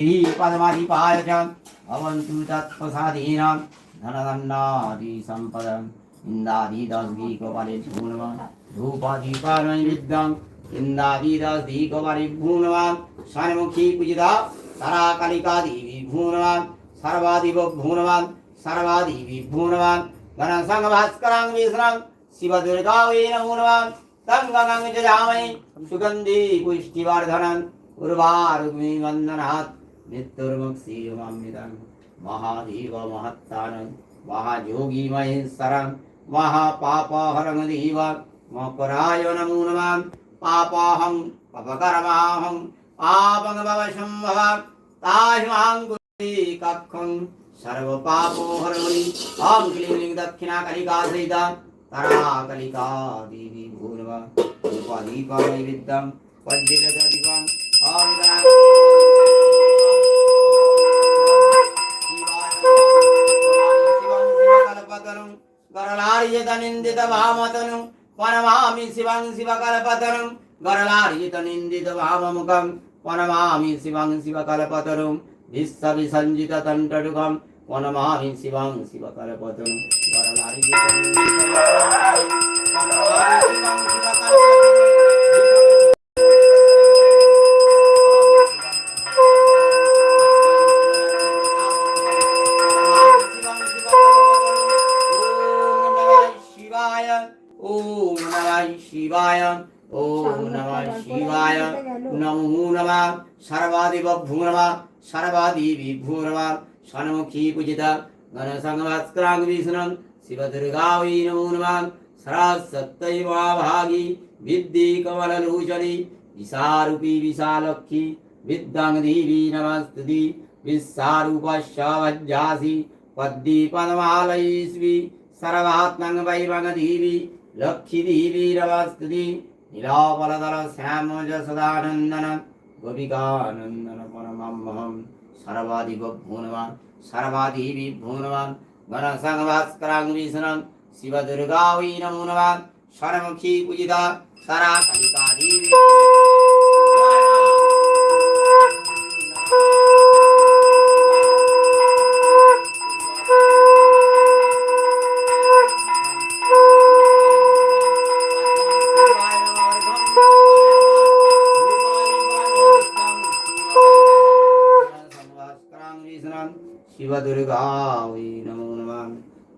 पदमाधिपाय च भवन्तु तत्प्रसादीनां धनदण्डादिसम्पदम् इन्दादिदस्दिकोपरिभ्यो नमः धूपादीपानैविद्यम् इन्दादिदस्दिकोपरिभ्यो नमः षण्मुखी पूजिता सराकलिकादिविभ्यो नमः सर्वादिवभ्यो नमः सर्वादिविभ्यो नमः गणसङ्गभास्करां विष्णं शिवदुर्गावै नमो नमः तं गङ्गं जजामहि सुगन्धि पुष्टिवर्धनम् उर्वारुग्मि वन्दनात् मृत्युर्मुक्षीयमामृतं महादेव महत्तानं महायोगी महेश्वरं महापापहरमदेव मकराय नमो नमः पापाहं पपकर्माहं पापं भवशम्भव ताहिमां कुर्वि कक्षं सर्वपापोहरमणि ॐ क्लीं क्लीं दक्षिणाकलिका सहिता तराकलिका देवी भूर्व उपादीपनैविद्यं वज्रदीपम् ॐ గరళార్యతనిందిత భామతను వనమామి శివం శివకల్పతరం గరళార్యత నిందిత భామముఖం వనమామి శివం శివకల్పతరం విశ్వ విసంజిత తంటడుగం వనమామి శివం శివకల్పతరం గరళార్యత నిందిత భామముఖం, వనమామి శివం శివకల్పతరం শিবায় ওম নমঃ শিবায় ওম নমঃ শিবায় নমো নমঃ সর্বাদিব ভূনমঃ সর্বাদিবি ভূনমঃ ষণ্মুখী পূজিতা গণসংভাস্করাং বিষ্ণুং শিবদুর্গা वै नमो नमः सरस्वत्यै महाभागी विद्ये कमललोचने विशारूपी विशालक्षी विद्यां देवी नमस्तुति विश्वारूपस्य वज्जासि पद्मी पद्मालयीस्वी सर्वात्मं वैमगदेवी लक्ष्मीदेवी नमस्तुति नीलाफलदल श्यामज सदानन्दन गोपिकानन्दन परममहं सर्वादिव भूनवां सर्वादिवि भूनवां गणसङ्गभास्करां विष्णुं शिवदुर्गा वै नमो नमः षण्मुखी पूजिता सरा कलिका देवी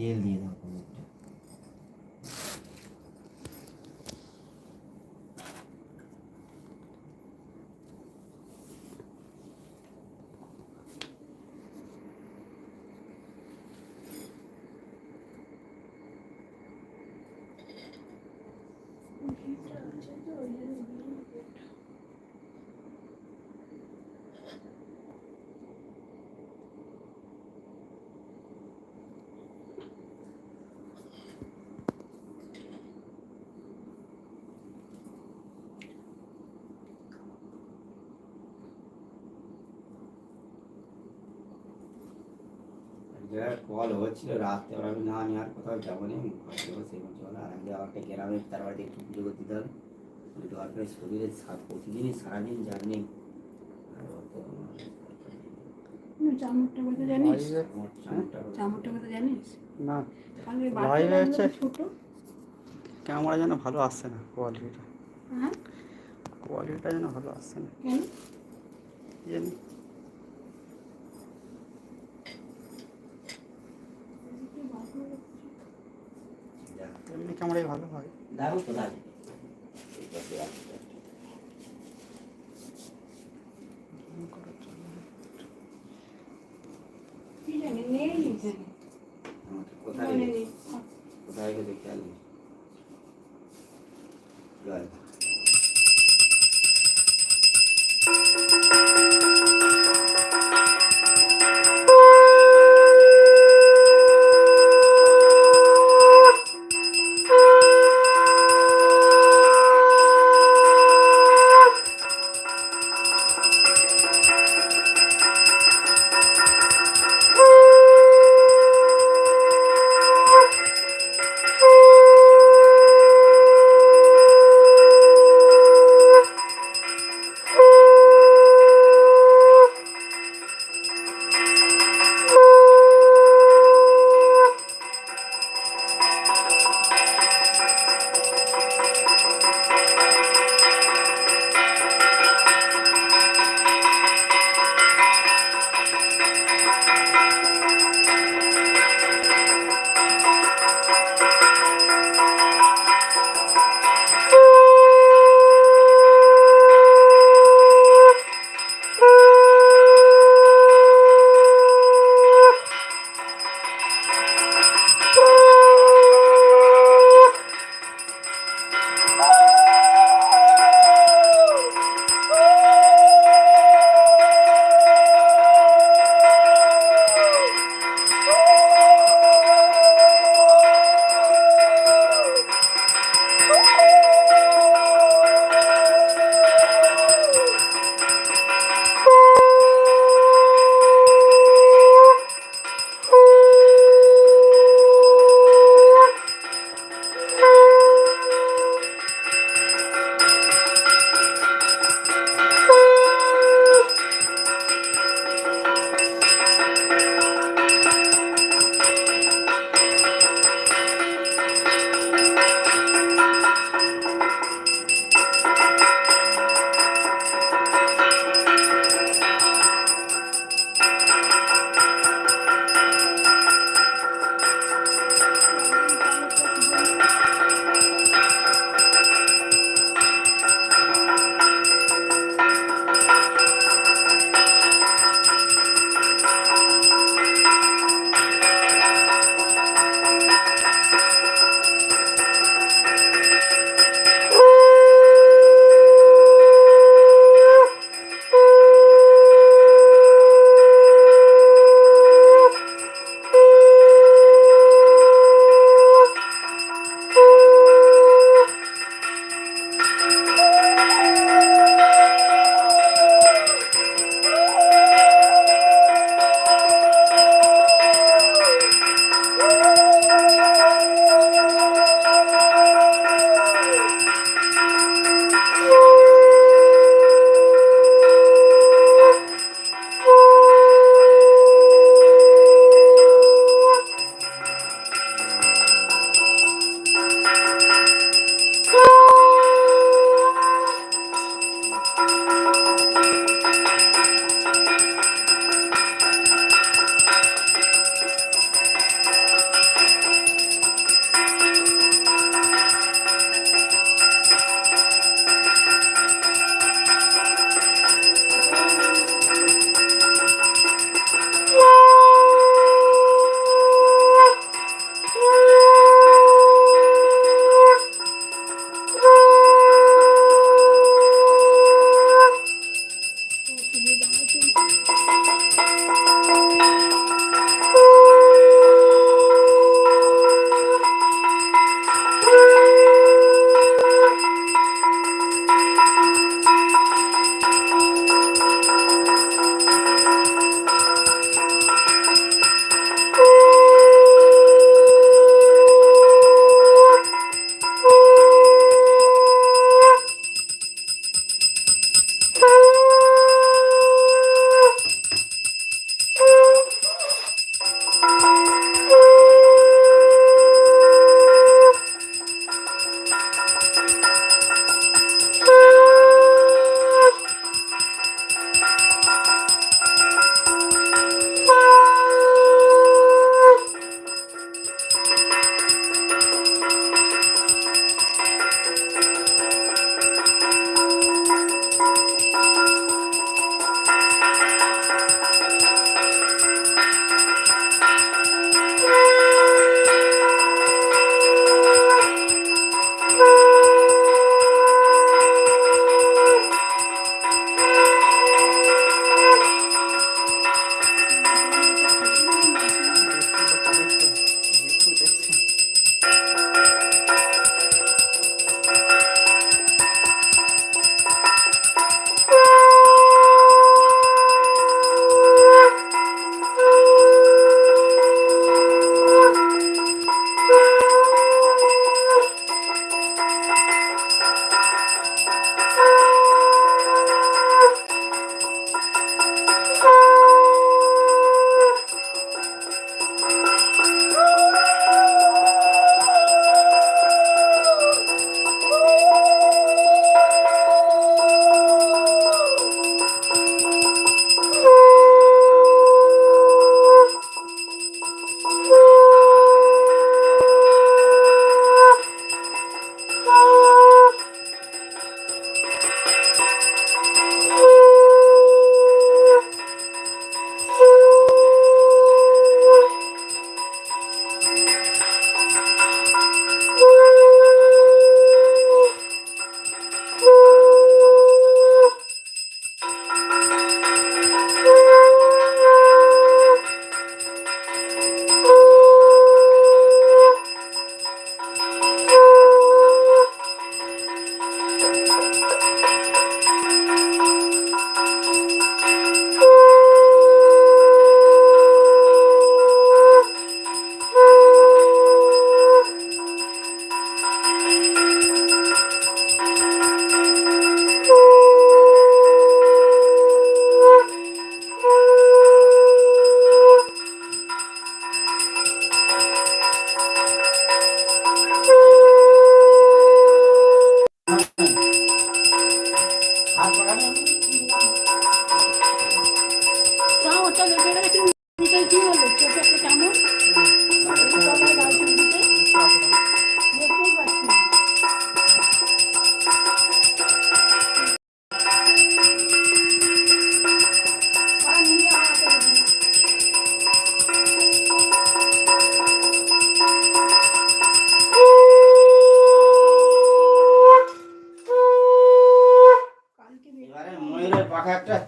y el 10. যারা কল হচ্ছিল রাত্রে ওরা আমি না আমি আর কোথাও যাব না। ঘরে বলছি বলো আর আমি একটা গ্রামে তার বাড়িতে একটু পুজো করতে দিতে হবে আমি দরকার শরীরে প্রতিদিনই সারাদিন জার্নি আর অত চামড়টা বলতে জানিস? চামড়টা বলতে জানিস? না। ছোট। ক্যামেরা যেন ভালো আসছে না কোয়ালিটিটা হ্যাঁ? কোয়ালিটিটা যেন ভালো আসছে না। কেন? জানি। ক্যামেরাই ভালো হয়। দেখো কোথায়? দিই। খেয়াল নেই।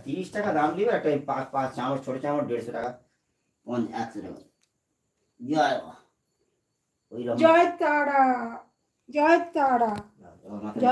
তিরিশ টাকা দাম দিবে একটা পাঁচ পাঁচ চামচ ছোট চামচ দেড়শো টাকা পঞ্চাশ একশো টাকা। জয়। ওই রকম। জয় তারা জয় তারা। জয়